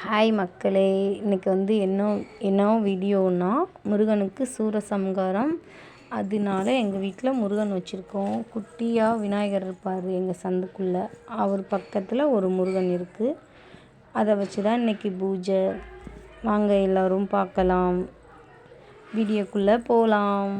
Hi மக்களே இன்றைக்கி வந்து என்ன என்ன வீடியோனா முருகனுக்கு சூரசம்ஹாரம் அதனால எங்கள் வீட்டில் முருகன் வச்சுருக்கோம். குட்டியாக விநாயகர் இருப்பார் எங்கள் சந்துக்குள்ளே. அவர் பக்கத்தில் ஒரு முருகன் இருக்குது அதை வச்சு தான் இன்றைக்கி பூஜை. வாங்க எல்லோரும் பார்க்கலாம். வீடியோக்குள்ளே போகலாம்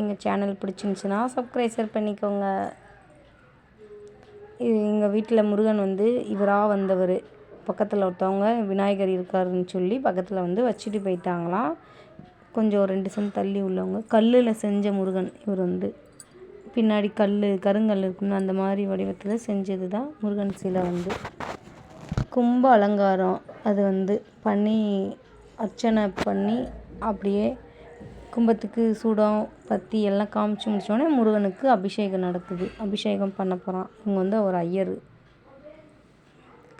எங்கள் சேனல் பிடிச்சிருந்துச்சின்னா சப்ஸ்கிரைசர் பண்ணிக்கோங்க. இது எங்கள் வீட்டில் முருகன் வந்து இவராக வந்தவர். பக்கத்தில் ஒருத்தவங்க விநாயகர் இருக்காருன்னு சொல்லி பக்கத்தில் வந்து வச்சுட்டு போயிட்டாங்களாம் கொஞ்சம் ஒரு ரெண்டு சென்ட் தள்ளி உள்ளவங்க. கல்லில் செஞ்ச முருகன் இவர் வந்து. பின்னாடி கல் கருங்கல் இருக்குன்னு அந்த மாதிரி வடிவத்தில் செஞ்சது தான் முருகன் சிலை வந்து. கும்ப அலங்காரம். அது வந்து பண்ணி அர்ச்சனை பண்ணி அப்படியே கும்பத்துக்கு சூடம் பத்தி எல்லாம் காமிச்சு முடிச்சோடனே முருகனுக்கு அபிஷேகம் நடக்குது. அபிஷேகம் பண்ண போகிறான் இவங்க வந்து ஒரு ஐயர்.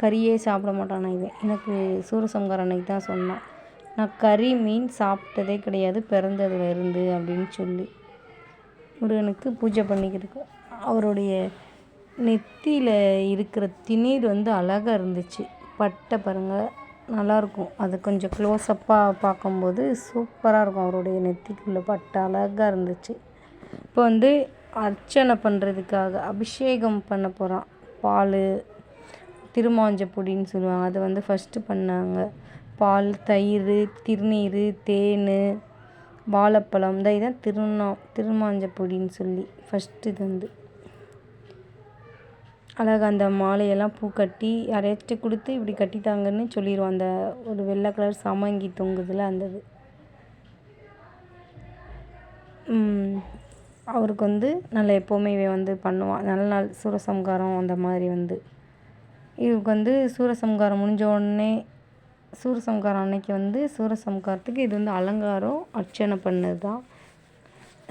கறியே சாப்பிட மாட்டான் இவன் எனக்கு சூரசம்ஹாரம் அன்னைக்கு தான் சொன்னான். நான் கறி மீன் சாப்பிட்டதே கிடையாது பிறந்ததுல இருந்து அப்படின்னு சொல்லி. முருகனுக்கு பூஜை பண்ணிக்கிட்டு அவருடைய நெத்தியில் இருக்கிற திணீர் வந்து அழகாக இருந்துச்சு. பட்டை பாருங்கள் நல்லாயிருக்கும் அது கொஞ்சம் க்ளோஸ்அப்பாக பார்க்கும்போது சூப்பராக இருக்கும் அவருடைய நெத்திக்குள்ளே பட்டை அழகாக இருந்துச்சு. இப்போ வந்து அர்ச்சனை பண்ணுறதுக்காக அபிஷேகம் பண்ண போகிறான் பால் திருமாஞ்சப்பொடின்னு சொல்லுவாங்க. அதை வந்து ஃபஸ்ட்டு பண்ணாங்க. பால் தயிர் திருநீர் தேன் வாழைப்பழம். இந்த இதுதான் திருநா திருமாஞ்சப்பொடின்னு சொல்லி ஃபஸ்ட்டு இது வந்து. அழகாக அந்த மாலையெல்லாம் பூ கட்டி யாரையாச்சும் கொடுத்து இப்படி கட்டித்தாங்கன்னு சொல்லிடுவோம் அந்த ஒரு வெள்ளை கலர் சமங்கி தொங்குதில் அந்த இது. அவருக்கு வந்து நல்லா எப்போவுமே வந்து பண்ணுவான். நல்ல நாள் சுரசம்காரம் அந்த மாதிரி வந்து. இவருக்கு வந்து சூரசம்காரம் முடிஞ்ச உடனே சூரசம்காரம் அன்னைக்கு வந்து சூரசம்காரத்துக்கு இது வந்து அலங்காரம் அர்ச்சனை பண்ணது தான்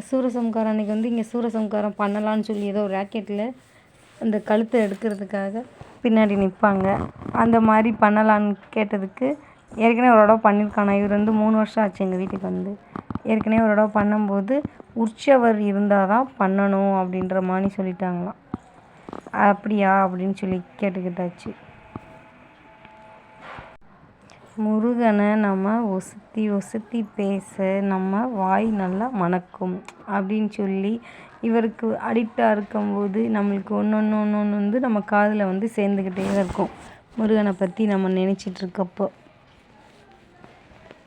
சூரசம்காரம் அன்னைக்கு வந்து இங்கே சூரசம்காரம் பண்ணலான்னு சொல்லி ஏதோ ராக்கெட்டில் அந்த கழுத்தை எடுக்கிறதுக்காக பின்னாடி நிற்பாங்க அந்த மாதிரி பண்ணலான்னு கேட்டதுக்கு ஏற்கனவே ஒரு தடவை பண்ணியிருக்கானா? இவர் வந்து மூணு வருஷம் ஆச்சு எங்கள் வீட்டுக்கு வந்து. ஏற்கனவே ஒரு தடவை பண்ணும்போது உற்சவர் இருந்தால் தான் பண்ணணும் அப்படின்ற மாதிரி சொல்லிட்டாங்களாம். அப்படியா? அப்படின்னு சொல்லி கேட்டுக்கிட்டாச்சு. முருகனை நம்ம ஒசுத்தி ஒசுத்தி பேச நம்ம வாய் நல்லா மணக்கும் அப்படின்னு சொல்லி இவருக்கு அடிக்டாக இருக்கும்போது நம்மளுக்கு ஒன்று ஒன்று ஒன்று ஒன்று வந்து நம்ம காதில் வந்து சேர்ந்துக்கிட்டே இருக்கும். முருகனை பற்றி நம்ம நினச்சிட்ருக்கப்போ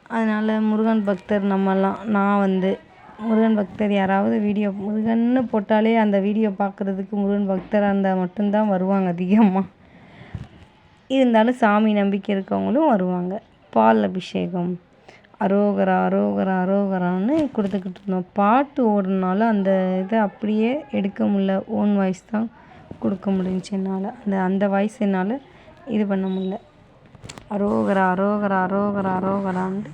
அதனால் முருகன் பக்தர் நம்மலாம் நான் வந்து முருகன் பக்தர் யாராவது வீடியோ முருகன்னு போட்டாலே அந்த வீடியோ பார்க்குறதுக்கு முருகன் பக்தராக இருந்தால் மட்டும்தான் வருவாங்க அதிகமாக இருந்தாலும் சாமி நம்பிக்கை இருக்கவங்களும் வருவாங்க. பால் அபிஷேகம் அரோகரா அரோகரா அரோகரான்னு கொடுத்துக்கிட்டு இருந்தோம். பாட்டு ஓடுனால அந்த இதை அப்படியே எடுக்க முடில ஓன் வாய்ஸ் தான் கொடுக்க முடிஞ்சு என்னால். அந்த அந்த வாய்ஸ் என்னால் இது பண்ண முடில அரோகரா அரோகரா அரோகரா அரோகரான்ட்டு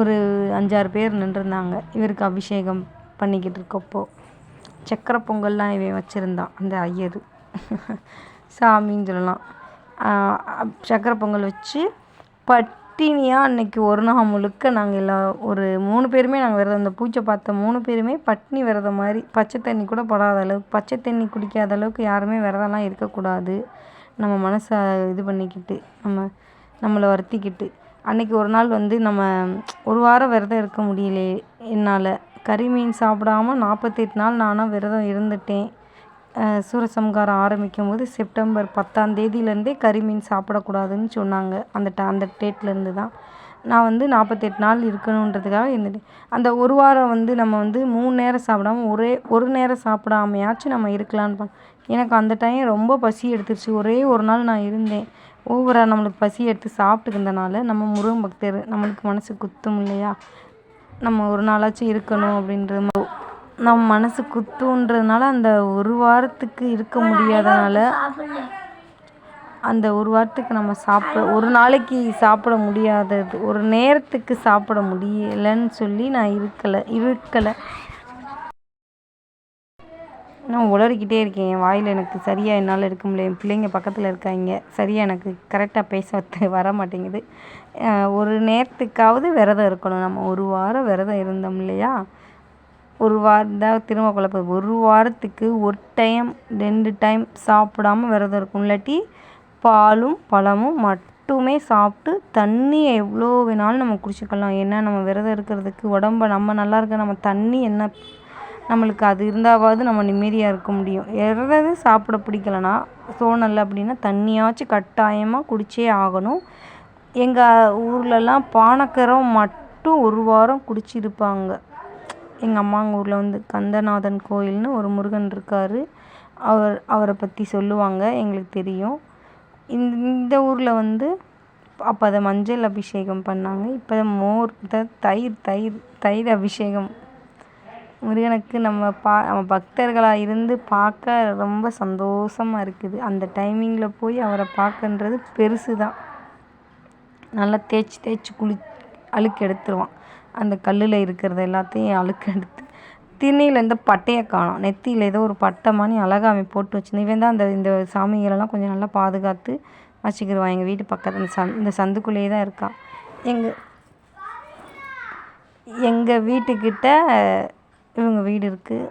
ஒரு அஞ்சாறு பேர் நின்றுருந்தாங்க. இவருக்கு அபிஷேகம் பண்ணிக்கிட்டு இருக்கப்போ சக்கரை பொங்கல்லாம் இவன் வச்சுருந்தான். அந்த ஐயர். சாமின்னு சொல்லலாம். சக்கரை பொங்கல் வச்சு பட்டினியாக அன்னைக்கு ஒரு நாள் முழுக்க நாங்கள் எல்லா ஒரு மூணு பேருமே நாங்கள் விரதம் அந்த பூச்சை பார்த்த மூணு பேருமே பட்டினி விரதம் மாதிரி பச்சை தண்ணி கூட படாத அளவுக்கு பச்சை தண்ணி குடிக்காத அளவுக்கு யாருமே விரதம்லாம் இருக்கக்கூடாது. நம்ம மனசை இது பண்ணிக்கிட்டு நம்ம நம்மளை வருத்திக்கிட்டு. அன்னைக்கு ஒரு நாள் வந்து நம்ம ஒரு வாரம் விரதம் இருக்க முடியலையே என்னால். கறி மீன் சாப்பிடாம நாற்பத்தெட்டு நாள் நானாக விரதம் இருந்துட்டேன். சூரசம்ஹாரம் ஆரம்பிக்கும் போது செப்டம்பர் பத்தாம் தேதியிலேருந்தே கறி மீன் சாப்பிடக்கூடாதுன்னு சொன்னாங்க. அந்த ட அந்த டேட்லேருந்து தான். நான் வந்து நாற்பத்தெட்டு நாள் இருக்கணுன்றதுக்காக இருந்துட்டேன் அந்த ஒரு வாரம் வந்து நம்ம வந்து மூணு நேரம் சாப்பிடாம ஒரே ஒரு நேரம் சாப்பிடாமையாச்சும் நம்ம இருக்கலான்னு எனக்கு அந்த டைம் ரொம்ப பசி எடுத்துருச்சு. ஒரே ஒரு நாள் நான் இருந்தேன். ஓவராக நம்மளுக்கு பசி எடுத்து சாப்பிட்டுக்கிறதுனால நம்ம முருகன் பக்தர் நம்மளுக்கு மனசு குத்தும் இல்லையா? நம்ம ஒரு நாளாச்சும் இருக்கணும் அப்படின்ற நம்ம மனசு குத்துன்றதுனால அந்த ஒரு வாரத்துக்கு இருக்க முடியாதனால அந்த ஒரு வாரத்துக்கு நம்ம சாப்பிட ஒரு நாளைக்கு சாப்பிட முடியாதது ஒரு நேரத்துக்கு சாப்பிட முடியலைன்னு சொல்லி நான் இருக்கலை இருக்கலை. நான் உளறிக்கிட்டே இருக்கேன். என் வாயில் எனக்கு சரியாக என்னால் இருக்க முடியல. என் பிள்ளைங்க பக்கத்தில் இருக்காங்க. சரியாக எனக்கு கரெக்டாக பேச வர மாட்டேங்குது. ஒரு நேரத்துக்காவது விரதம் இருக்கணும். நம்ம ஒரு வாரம் விரதம் இருந்தோம் இல்லையா? ஒரு வாரம் தான் திரும்ப குழப்பம் ஒரு வாரத்துக்கு ஒரு டைம் ரெண்டு டைம் சாப்பிடாம விரதம் இருக்கும் இல்லாட்டி பாலும் பழமும் மட்டுமே சாப்பிட்டு தண்ணியை எவ்வளோ வேணாலும் நம்ம குடிச்சிக்கலாம். ஏன்னா நம்ம விரதம் இருக்கிறதுக்கு உடம்ப நம்ம நல்லா இருக்க நம்ம தண்ணி என்ன நம்மளுக்கு அது இருந்தாவது நம்ம நிம்மதியாக இருக்க முடியும். எதாவது சாப்பிட பிடிக்கலனா தோணலை அப்படின்னா தண்ணியாச்சும் கட்டாயமாக குடிச்சே ஆகணும். எங்கள் ஊர்லலாம் பானக்கரம் மட்டும் ஒரு வாரம் குடிச்சிருப்பாங்க. எங்கள் அம்மாங்க ஊரில் வந்து கந்தநாதன் கோயில்னு ஒரு முருகன் இருக்கார். அவர் அவரை பற்றி சொல்லுவாங்க எங்களுக்கு தெரியும். இந்த இந்த ஊரில் வந்து அப்போ அதை மஞ்சள் அபிஷேகம் பண்ணாங்க. இப்போ மோர் த தயிர் தயிர் தயிர் அபிஷேகம் முருகனுக்கு நம்ம பா நம்ம பக்தர்களாக இருந்து பார்க்க ரொம்ப சந்தோஷமாக இருக்குது. அந்த டைமிங்கில் போய் அவரை பார்க்கன்றது பெருசு தான் நல்லா தேய்ச்சி தேய்ச்சி குளி அழுக்கு எடுத்துருவான். அந்த கல்லில் இருக்கிறது எல்லாத்தையும் அழுக்கு எடுத்து திண்ணையில் இந்த பட்டையை காணும். நெத்தியில் ஏதோ ஒரு பட்டை மாதிரி அழகாக அவன் போட்டு வச்சுருந்தேன் இவன் தான் அந்த இந்த சாமிகளெல்லாம் கொஞ்சம் நல்லா பாதுகாத்து வச்சுக்கிடுவான் எங்கள் வீட்டு பக்கத்தில் இந்த சந் இந்த சந்துக்குள்ளேயே தான் இருக்கான். எங்கள் எங்கள் வீட்டுக்கிட்ட இவங்க வீடு இருக்குது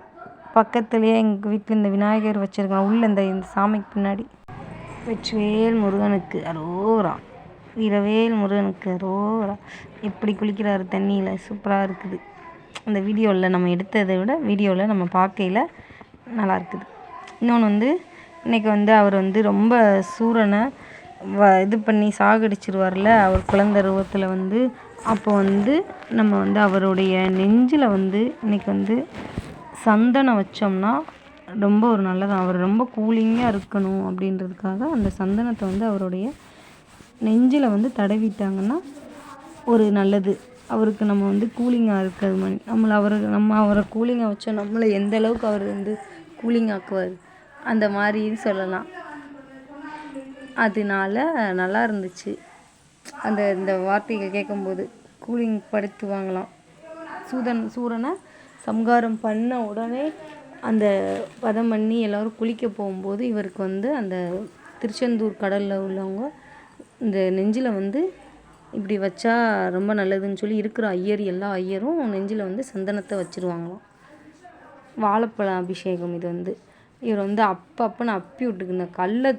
பக்கத்துலேயே எங்கள் வீட்டில் இந்த விநாயகர் வச்சுருக்கான் உள்ளே இந்த இந்த சாமிக்கு பின்னாடி வெற்றிவேல் முருகனுக்கு அரோரா. வீரவேல் முருகனுக்கு அரோரா. எப்படி குளிக்கிறாரு தண்ணியில்? சூப்பராக இருக்குது. அந்த வீடியோவில் நம்ம எடுத்ததை விட வீடியோவில் நம்ம பார்க்கையில் நல்லா இருக்குது. இன்னொன்று வந்து இன்றைக்கி வந்து அவர் வந்து ரொம்ப சூரனை வ இது பண்ணி சாகடிச்சிருவார்ல அவர் குழந்த ரூபத்தில் வந்து அப்போ வந்து நம்ம வந்து அவருடைய நெஞ்சில் வந்து இன்றைக்கி வந்து சந்தனம் வச்சோம்னா ரொம்ப ஒரு நல்லது. அவர் ரொம்ப கூலிங்காக இருக்கணும் அப்படின்றதுக்காக அந்த சந்தனத்தை வந்து அவருடைய நெஞ்சில் வந்து தடவிட்டாங்கன்னா ஒரு நல்லது. அவருக்கு நம்ம வந்து கூலிங்காக இருக்கிறது மாதிரி நம்மளை அவர் நம்ம அவரை கூலிங்காக வச்சோம் நம்மளை எந்த அளவுக்கு அவர் வந்து கூலிங் ஆக்குவார் அந்த மாதிரி சொல்லலாம். அதனால நல்லா இருந்துச்சு. அந்த இந்த வார்த்தைகள் கேட்கும்போது கூலிங் படுத்துவாங்களாம். சூதன் சூரனை சம்ஹாரம் பண்ண உடனே அந்த பதம் பண்ணி எல்லோரும் குளிக்க போகும்போது இவருக்கு வந்து அந்த திருச்செந்தூர் கடலில் உள்ளவங்க இந்த நெஞ்சில் வந்து இப்படி வச்சா ரொம்ப நல்லதுன்னு சொல்லி இருக்கிற ஐயர் எல்லா ஐயரும் நெஞ்சில் வந்து சந்தனத்தை வச்சுருவாங்களாம். வாழைப்பழம் அபிஷேகம் இது வந்து. இவர் வந்து அப்பப்போன்னு அப்போன்னு அப்பி விட்டுக்குங்க கல்லை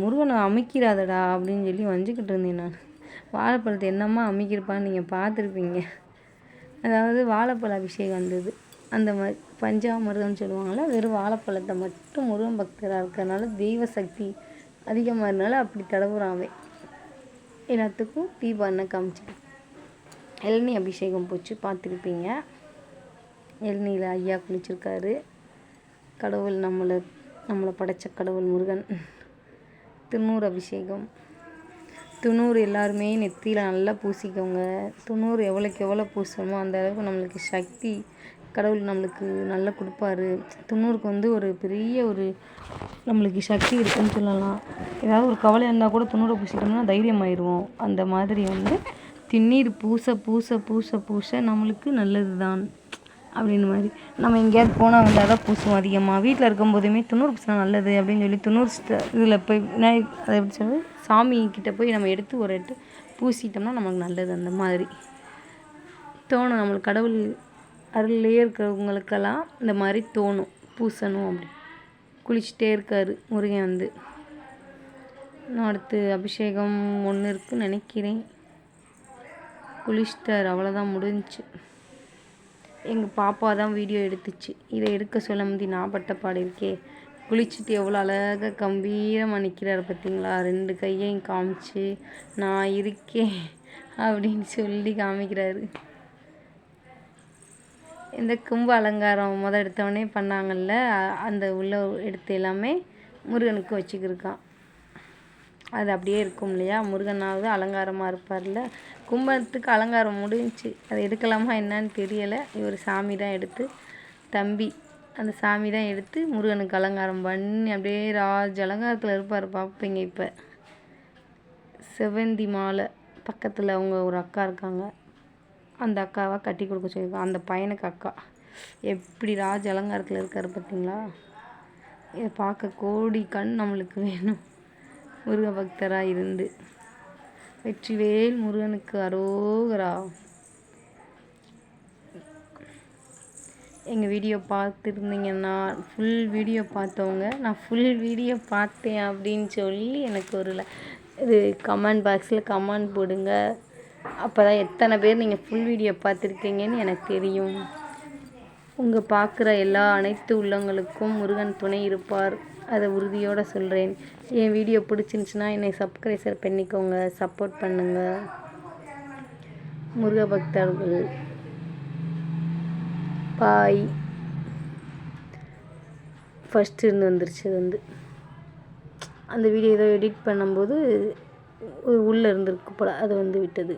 முருகனை அமைக்கிறாதடா அப்படின்னு சொல்லி வஞ்சிக்கிட்டு இருந்தேன் நான். வாழைப்பழத்தை என்னம்மா அமைக்கிருப்பான்னு நீங்கள் பார்த்துருப்பீங்க. அதாவது வாழைப்பழ அபிஷேகம் வந்தது. அந்த மாதிரி பஞ்சாமிர்தம்னு சொல்லுவாங்கள்ல வெறும் வாழைப்பழத்தை மட்டும் முருகன் பக்தராக இருக்கிறனால தெய்வ சக்தி அதிகமாக இருந்தனால அப்படி தடவுறாவே எல்லாத்துக்கும் தீபம் எண்ணெய் காமிச்சிட்டு இளநீ அபிஷேகம் போச்சு பார்த்துருப்பீங்க. இளநீல ஐயா குளிச்சிருக்காரு. கடவுள் நம்மளை நம்மளை படைத்த கடவுள் முருகன். திருநூறு அபிஷேகம். துணூறு எல்லாருமே நெத்தியில் நல்லா பூசிக்கோங்க. துணூறு எவ்வளோக்கு எவ்வளோ பூசணுமோ அந்த அளவுக்கு நம்மளுக்கு சக்தி கடவுள் நம்மளுக்கு நல்லா கொடுப்பாரு. துண்ணூறுக்கு வந்து ஒரு பெரிய ஒரு நம்மளுக்கு சக்தி இருக்குதுன்னு சொல்லலாம். ஏதாவது ஒரு கவலை இருந்தால் கூட துண்ணூரை பூசிட்டோம்னா தைரியமாயிடுவோம் அந்த மாதிரி வந்து திண்ணீர் பூச பூச பூச பூச நம்மளுக்கு நல்லது தான் அப்படின்னு மாதிரி. நம்ம எங்கேயாவது போனால் வந்தால் தான் பூசுவோம் அதிகமாக வீட்டில் இருக்கும் போதுமே துண்ணூறு பூசினா நல்லது அப்படின்னு சொல்லி துண்ணூறு இதில் போய் விநாயக் அதை எப்படி சொல்வது சாமி கிட்டே போய் நம்ம எடுத்து ஒரு எட்டு பூசிட்டோம்னா நமக்கு நல்லது அந்த மாதிரி. தோணும். நம்மளுக்கு கடவுள் அருள்லேயே இருக்கிறவங்களுக்கெல்லாம் இந்த மாதிரி தோணும். பூசணும் அப்படி. குளிச்சுட்டே இருக்கார் முருகன் வந்து. இன்னும் அடுத்து அபிஷேகம் ஒன்று இருக்குன்னு நினைக்கிறேன். குளிச்சிட்டார். அவ்வளோதான் முடிஞ்சு. எங்கள் பாப்பா தான் வீடியோ எடுத்துச்சு. இதை எடுக்க சொல்ல முந்தி நான் பட்டப்பாடு பாடு இருக்கே. குளிச்சுட்டு எவ்வளோ அழகாக கம்பீரமாக நிற்கிறாரு பார்த்தீங்களா ரெண்டு கையையும் காமிச்சு நான் இருக்கேன் அப்படின்னு சொல்லி காமிக்கிறாரு. இந்த கும்ப அலங்காரம் முத எடுத்தவொடனே பண்ணாங்கல்ல அந்த உள்ள எடுத்து எல்லாமே முருகனுக்கு வச்சுக்கிருக்கான். அது அப்படியே இருக்கும் இல்லையா? முருகனாவது அலங்காரமாக இருப்பார்ல. கும்பத்துக்கு அலங்காரம் முடிஞ்சிச்சு அதை எடுக்கலாமா என்னன்னு தெரியலை. இவர் சாமி தான் எடுத்து தம்பி அந்த சாமி தான் எடுத்து முருகனுக்கு அலங்காரம் பண்ணி அப்படியே ராஜ் அலங்காரத்தில் இருப்பார் பார்ப்பீங்க இப்போ. செவந்தி மாலை பக்கத்தில் அவங்க ஒரு அக்கா இருக்காங்க. அந்த அக்காவை கட்டி கொடுக்க சொல்லியிருக்கோம் அந்த பையனுக்கு அக்கா. எப்படி ராஜ் அலங்காரத்தில் இருக்கார் பார்த்தீங்களா இதை பார்க்க கோடி கண் நம்மளுக்கு வேணும். முருக பக்தராக இருந்து. வெற்றிவேல் முருகனுக்கு அரோகரா. எங்கள் வீடியோ பார்த்துருந்தீங்கன்னா ஃபுல் வீடியோ பார்த்தவங்க நான் ஃபுல் வீடியோ பார்த்தேன் அப்படின்னு சொல்லி எனக்கு ஒரு இது கமெண்ட் பாக்ஸில் கமெண்ட் போடுங்க. அப்போ தான் எத்தனை பேர் நீங்கள் ஃபுல் வீடியோ பார்த்துருக்கீங்கன்னு எனக்கு தெரியும். உங்கள் பார்க்குற எல்லா அனைத்து உள்ளங்களுக்கும் முருகன் துணை இருப்பார். அதை உறுதியோடு சொல்கிறேன் என் வீடியோ பிடிச்சிருந்துச்சின்னா என்னை சப்ஸ்கிரைசர் பண்ணிக்கோங்க. சப்போர்ட் பண்ணுங்கள் முருக பக்தர்கள் பாய். ஃபஸ்ட்டு இருந்து வந்துருச்சு வந்து. அந்த வீடியோ ஏதோ எடிட் பண்ணும்போது உள்ளே இருந்திருக்கு போல் அது வந்து விட்டது.